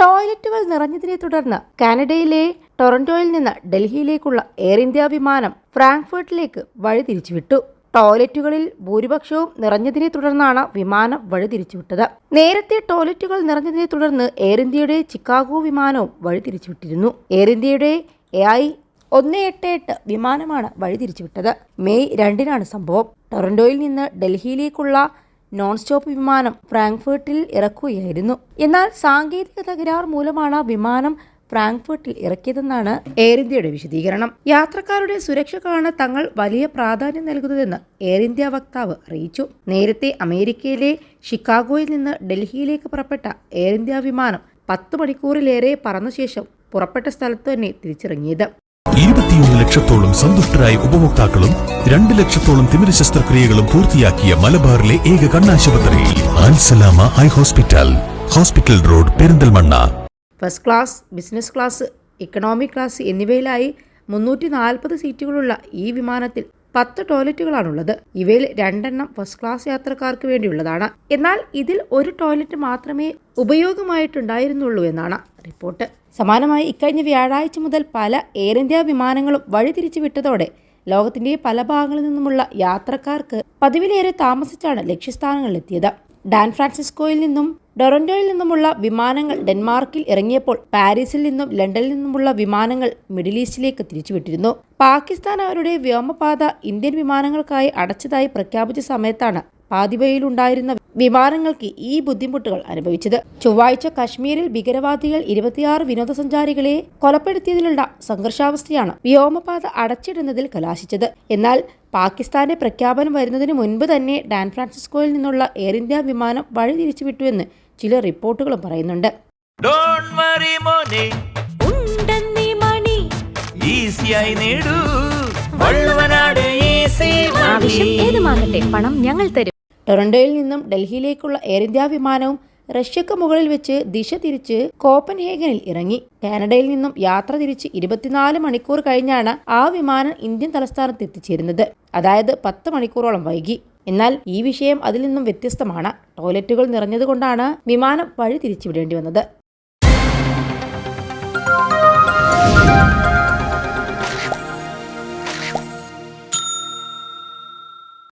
ടോയ്ലറ്റുകൾ നിറഞ്ഞതിനെ തുടർന്ന് കാനഡയിലെ ടൊറന്റോയിൽ നിന്ന് ഡൽഹിയിലേക്കുള്ള എയർ ഇന്ത്യ വിമാനം ഫ്രാങ്ക്ഫർട്ടിലേക്ക് വഴിതിരിച്ചുവിട്ടു. ടോയ്ലറ്റുകളിൽ ഭൂരിപക്ഷവും നിറഞ്ഞതിനെ തുടർന്നാണ് വിമാനം വഴിതിരിച്ചുവിട്ടത്. നേരത്തെ ടോയ്ലറ്റുകൾ നിറഞ്ഞതിനെ തുടർന്ന് എയർ ഇന്ത്യയുടെ ചിക്കാഗോ വിമാനവും വഴിതിരിച്ചുവിട്ടിരുന്നു. എയർ ഇന്ത്യയുടെ എ ഐ ഒന്ന് എട്ട് എട്ട് വിമാനമാണ് വഴിതിരിച്ചുവിട്ടത്. മെയ് രണ്ടിനാണ് സംഭവം. ടൊറന്റോയിൽ നിന്ന് ഡൽഹിയിലേക്കുള്ള നോൺ സ്റ്റോപ്പ് വിമാനം ഫ്രാങ്ക്ഫർട്ടിൽ ഇറക്കുകയായിരുന്നു. എന്നാൽ സാങ്കേതിക തകരാർ മൂലമാണ് വിമാനം ഫ്രാങ്ക്ഫർട്ടിൽ ഇറക്കിയതെന്നാണ് എയർ ഇന്ത്യയുടെ വിശദീകരണം. യാത്രക്കാരുടെ സുരക്ഷക്കാണ് തങ്ങൾ വലിയ പ്രാധാന്യം നൽകുന്നതെന്ന് എയർ ഇന്ത്യ വക്താവ് അറിയിച്ചു. നേരത്തെ അമേരിക്കയിലെ ഷിക്കാഗോയിൽ നിന്ന് ഡൽഹിയിലേക്ക് പുറപ്പെട്ട എയർ ഇന്ത്യ വിമാനം പത്ത് മണിക്കൂറിലേറെ പറന്ന ശേഷം പുറപ്പെട്ട സ്ഥലത്ത് തന്നെ തിരിച്ചിറങ്ങിയത്. ഇരുപത്തിയൊന്ന് ലക്ഷത്തോളം സന്തുഷ്ടരായ ഉപഭോക്താക്കളും രണ്ട് ലക്ഷത്തോളം തിമിര ശസ്ത്രക്രിയകളും പൂർത്തിയാക്കിയ മലബാറിലെ ഏക കണ്ണാശുപത്രി. Ansalama eye hospital. Hospital road Perinthalmanna. First class business class economic class എന്നിവയിലായി മുന്നൂറ്റി നാൽപ്പത് സീറ്റുകളുള്ള ഈ വിമാനത്തിൽ പത്ത് ടോയ്ലറ്റുകളാണുള്ളത്. ഇവയിൽ രണ്ടെണ്ണം ഫസ്റ്റ് ക്ലാസ് യാത്രക്കാർക്ക് വേണ്ടിയുള്ളതാണ്. എന്നാൽ ഇതിൽ ഒരു ടോയ്ലറ്റ് മാത്രമേ ഉപയോഗമായിട്ടുണ്ടായിരുന്നുള്ളൂ എന്നാണ് റിപ്പോർട്ട്. സമാനമായി ഇക്കഴിഞ്ഞ വ്യാഴാഴ്ച മുതൽ പല എയർ ഇന്ത്യ വിമാനങ്ങളും വഴിതിരിച്ചു വിട്ടതോടെ ലോകത്തിന്റെ പല ഭാഗങ്ങളിൽ നിന്നുമുള്ള യാത്രക്കാർക്ക് പതിവിലേറെ താമസിച്ചാണ് ലക്ഷ്യസ്ഥാനങ്ങളിലെത്തിയത്. ഡാൻ ഫ്രാൻസിസ്കോയിൽ നിന്നും ടൊറന്റോയിൽ നിന്നുമുള്ള വിമാനങ്ങൾ ഡെൻമാർക്കിൽ ഇറങ്ങിയപ്പോൾ പാരീസിൽ നിന്നും ലണ്ടനിൽ നിന്നുമുള്ള വിമാനങ്ങൾ മിഡിൽ ഈസ്റ്റിലേക്ക് തിരിച്ചുവിട്ടിരുന്നു. പാകിസ്ഥാൻ അവരുടെ വ്യോമപാത ഇന്ത്യൻ വിമാനങ്ങൾക്കായി അടച്ചതായി പ്രഖ്യാപിച്ച സമയത്താണ് പാതിവയിലുണ്ടായിരുന്ന വിമാനങ്ങൾക്ക് ഈ ബുദ്ധിമുട്ടുകൾ അനുഭവിച്ചത്. ചൊവ്വാഴ്ച കശ്മീരിൽ ഭീകരവാദികൾ ഇരുപത്തിയാറ് വിനോദസഞ്ചാരികളെ കൊലപ്പെടുത്തിയതിലുള്ള സംഘർഷാവസ്ഥയാണ് വ്യോമപാത അടച്ചിടുന്നതിൽ കലാശിച്ചത്. എന്നാൽ പാകിസ്ഥാന്റെ പ്രഖ്യാപനം വരുന്നതിന് മുൻപ് തന്നെ ഡാൻ ഫ്രാൻസിസ്കോയിൽ നിന്നുള്ള എയർ ഇന്ത്യ വിമാനം വഴി തിരിച്ചുവിട്ടുവെന്ന് ചില റിപ്പോർട്ടുകളും പറയുന്നുണ്ട്. ഡോണ്ട് വറി മോനെ. ഉണ്ടെന്നീ മണി. ഈസിയായി നേടൂ. ഏതുമാകട്ടെ പണം ഞങ്ങൾ തരും. ടൊറന്റോയിൽ നിന്നും ഡൽഹിയിലേക്കുള്ള എയർ ഇന്ത്യ വിമാനവും റഷ്യക്ക് മുകളിൽ വെച്ച് ദിശ തിരിച്ച് കോപ്പൻഹേഗനിൽ ഇറങ്ങി. കാനഡയിൽ നിന്നും യാത്ര തിരിച്ച് ഇരുപത്തിനാല് മണിക്കൂർ കഴിഞ്ഞാണ് ആ വിമാനം ഇന്ത്യൻ തലസ്ഥാനത്ത് എത്തിച്ചേരുന്നത്. അതായത് പത്ത് മണിക്കൂറോളം വൈകി. എന്നാൽ ഈ വിഷയം അതിൽ നിന്നും വ്യത്യസ്തമാണ്. ടോയ്ലറ്റുകൾ നിറഞ്ഞതുകൊണ്ടാണ് വിമാനം വഴി തിരിച്ചുവിടേണ്ടി വന്നത്.